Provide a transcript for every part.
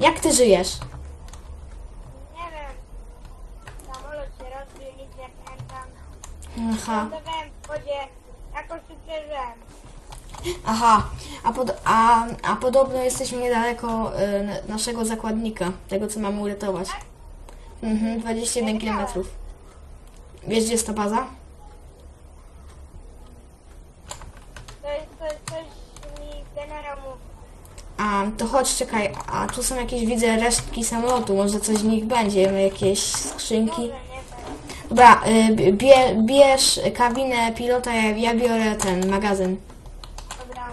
Jak ty żyjesz? Nie wiem. Samolot się rozbił, nic nie pamiętam. Aha, Lądowałem w wodzie, jakoś tu przeżyłem. aha. A, pod, a, a podobno jesteśmy niedaleko y, naszego zakładnika, tego co mamy uratować. Mhm, 21 km. Wiesz gdzie jest ta baza? To jest to, coś mi generał mówi. To chodź, czekaj, a tu są jakieś, widzę, resztki samolotu, może coś w nich będzie, jakieś skrzynki. Dobra, y, bie, bierz kabinę pilota, ja, ja biorę ten magazyn. Dobra.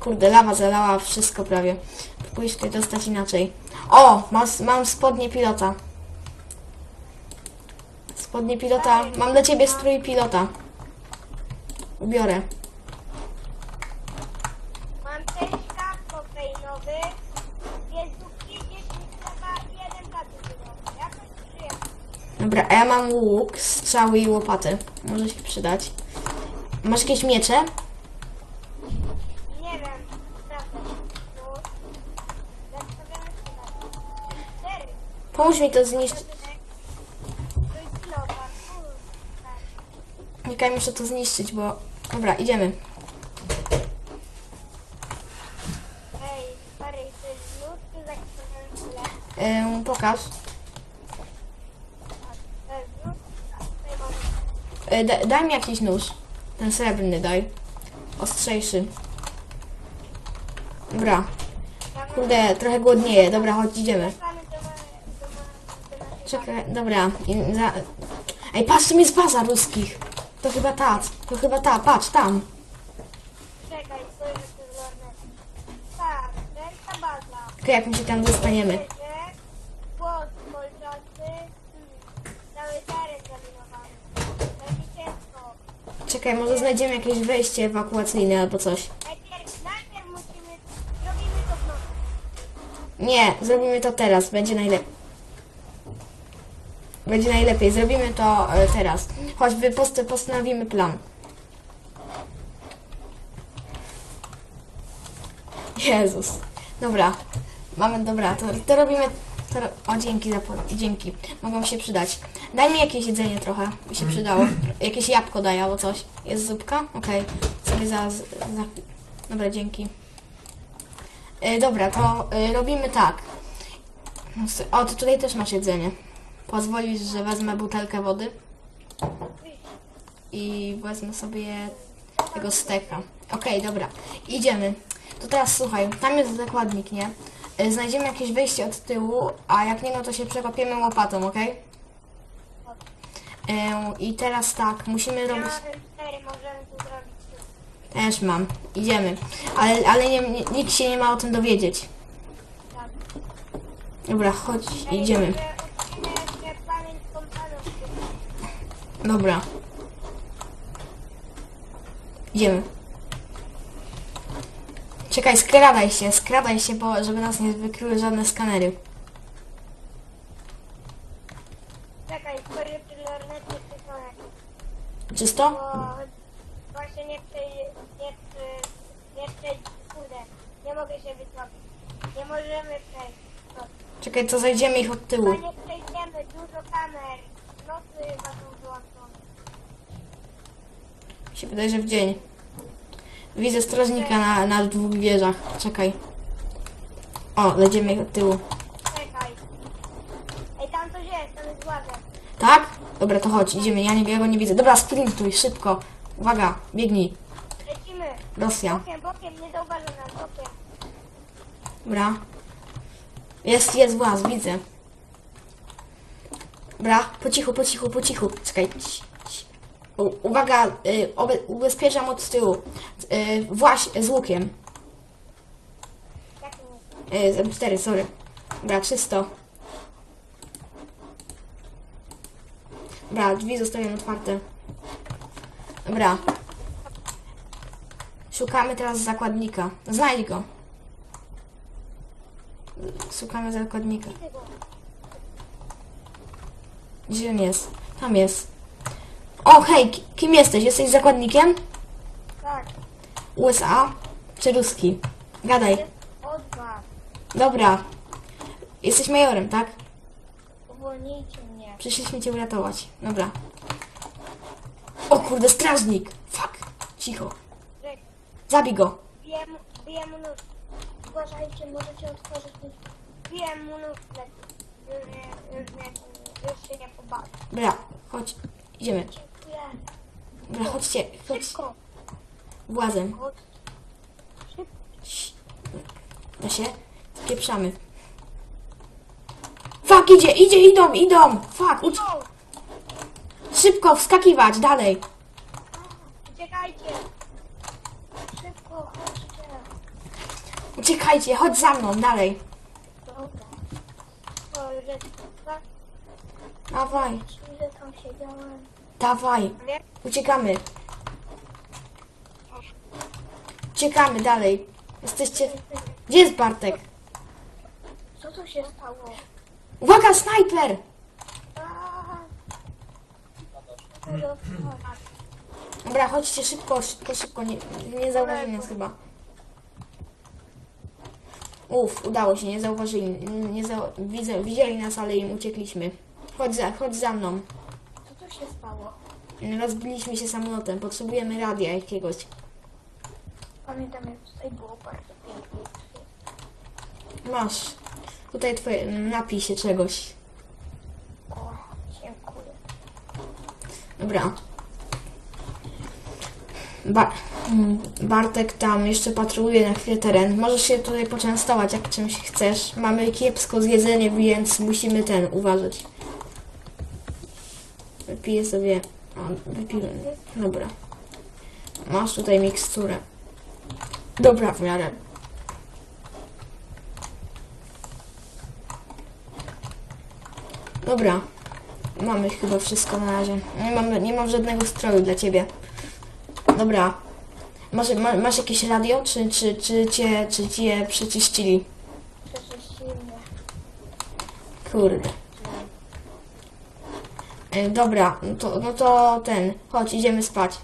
Kurde, lawa zalała wszystko prawie. Próbuję się tutaj dostać inaczej. O, mam, mam spodnie pilota. Spodnie pilota, mam dla ciebie strój pilota. Ubiorę. Dobra, a ja mam łuk, strzały i łopaty. Może się przydać. Masz jakieś miecze? Nie wiem, sprawdzę. Pomóż mi to zniszczyć. To jest. Czekaj, muszę to zniszczyć, bo... Dobra, idziemy. Ej, stary, to jest lód, czy zakrzywiony tyle? Ym, pokaż. To jest lód? Tak, tutaj mamy. Y, da, daj mi jakiś nóż. Ten srebrny daj. Ostrzejszy. Dobra. Kurde, trochę głodnieję. Dobra, chodź, idziemy. Czekaj, dobra. Ej, patrz, tam jest baza ruskich. To chyba ta, to chyba ta, patrz, tam. Czekaj, lornetę. Tak, to jest ta baza. Okej, jak my się tam dostaniemy. Czekaj, może znajdziemy jakieś wejście ewakuacyjne albo coś. Najpierw, musimy, robimy to w nocy. Nie, zrobimy to teraz, będzie najlepiej. Będzie najlepiej, zrobimy to e, teraz. Chodź, wy post postanowimy plan. Jezus. Dobra. Mamy, dobra, to, to robimy... O, dzięki za dzięki. Mogą się przydać. Daj mi jakieś jedzenie trochę, by się przydało. Jakieś jabłko daj albo coś. Jest zupka? Okej. Sobie za, za... Dobra, dzięki. E, dobra, to e, robimy tak. O, to tutaj też masz jedzenie. Pozwolisz, że wezmę butelkę wody i wezmę sobie tego steka. Okej, dobra. Idziemy. To teraz słuchaj, tam jest zakładnik, nie? E, Znajdziemy jakieś wyjście od tyłu, a jak nie, no to się przekopiemy łopatą, okej? E, I teraz tak, musimy Ja robić... cztery, możemy zrobić. Też mam. Idziemy. Ale, ale nie, nie, nikt się nie ma o tym dowiedzieć. Tak. Dobra, chodź, Ej, idziemy. może odcinę jeszcze pamięć kompanów. Dobra. Idziemy. Czekaj, skradaj się, skradaj się, bo żeby nas nie wykryły żadne skanery. Czekaj, lornecie, czy są. Czysto? Bo właśnie nie chcę, nie chcę, nie chcę, kurde, nie mogę się wycofić. Nie możemy przejść. Czekaj, to zajdziemy ich od tyłu. Chyba nie przejdziemy, dużo kamer. Nocy chyba są wyłączone. Mi się wydaje, że w dzień. Widzę strażnika na, na dwóch wieżach. Czekaj. O, ich od tyłu. Czekaj. Ej, tam coś jest, tam jest łazer. Tak? Dobra, to chodź, idziemy. Ja, nie, ja go nie widzę. Dobra, sprintuj, szybko. Uwaga, biegnij. Lecimy. Rosja. Bokiem, bokiem, nie zauważą nas, bokiem. Dobra. Jest, jest właz, widzę. Dobra, po cichu, po cichu, po cichu. Czekaj. Uwaga, y, ubezpieczam od tyłu. Y, właś z łukiem. Y, z M4, sorry. Dobra, czysto. Dobra, drzwi zostawiam otwarte. Dobra. Szukamy teraz zakładnika. Znajdź go. Szukamy zakładnika. Gdzie on jest? Tam jest. O, hej, ki- kim jesteś? Jesteś zakładnikiem? Tak. USA czy ruski? Gadaj. Jest O2. Dobra. Jesteś majorem, tak? Uwolnijcie mnie. Przyszliśmy cię uratować. Dobra. O kurde, strażnik! Fuck! Cicho. Zabij go. biję mu nóż. Uważajcie, możecie otworzyć już, nie, już się nie pobawię. Dobra, chodź. Idziemy. Dobra, chodźcie. Chodź. Szybko. Włazem. Chodź. Da się? Spieprzamy. Fuck, idzie, idzie, idą, idą! Fuck, ucz... Szybko, wskakiwać, dalej. Uciekajcie. Szybko, chodźcie. Uciekajcie, chodź za mną, dalej. Dobra. To już jest tak, Dawaj, ile tam siedziałem. Dawaj. Uciekamy. Uciekamy dalej. Jesteście... Gdzie jest Bartek? Co tu się stało? Uwaga, snajper! Dobra, chodźcie szybko, szybko, szybko. Nie, nie zauważyli nas chyba. Uff, udało się, nie zauważyli. Nie. Widzę, widzieli nas, ale im uciekliśmy. Chodź za, chodź za mną. Się stało? Rozbiliśmy się samolotem, potrzebujemy radia jakiegoś. Pamiętam jak tutaj było bardzo pięknie. Masz. Tutaj twoje, napij się czegoś. O, dziękuję. Dobra. Ba mm, Bartek tam jeszcze patroluje na chwilę teren. Możesz się tutaj poczęstować jak czymś chcesz. Mamy kiepsko z jedzeniem, więc musimy ten uważać. Wypiję sobie. O, wypiłem. Dobra. Masz tutaj miksturę. Dobra, w miarę. Dobra. Mamy chyba wszystko na razie. Nie mam, nie mam żadnego stroju dla ciebie. Dobra. Masz, ma, masz jakieś radio, czy, czy, czy, cię, czy cię przeczyścili? Przeczyścili. Kurde. E, dobra, no to, no to ten. Chodź, idziemy spać.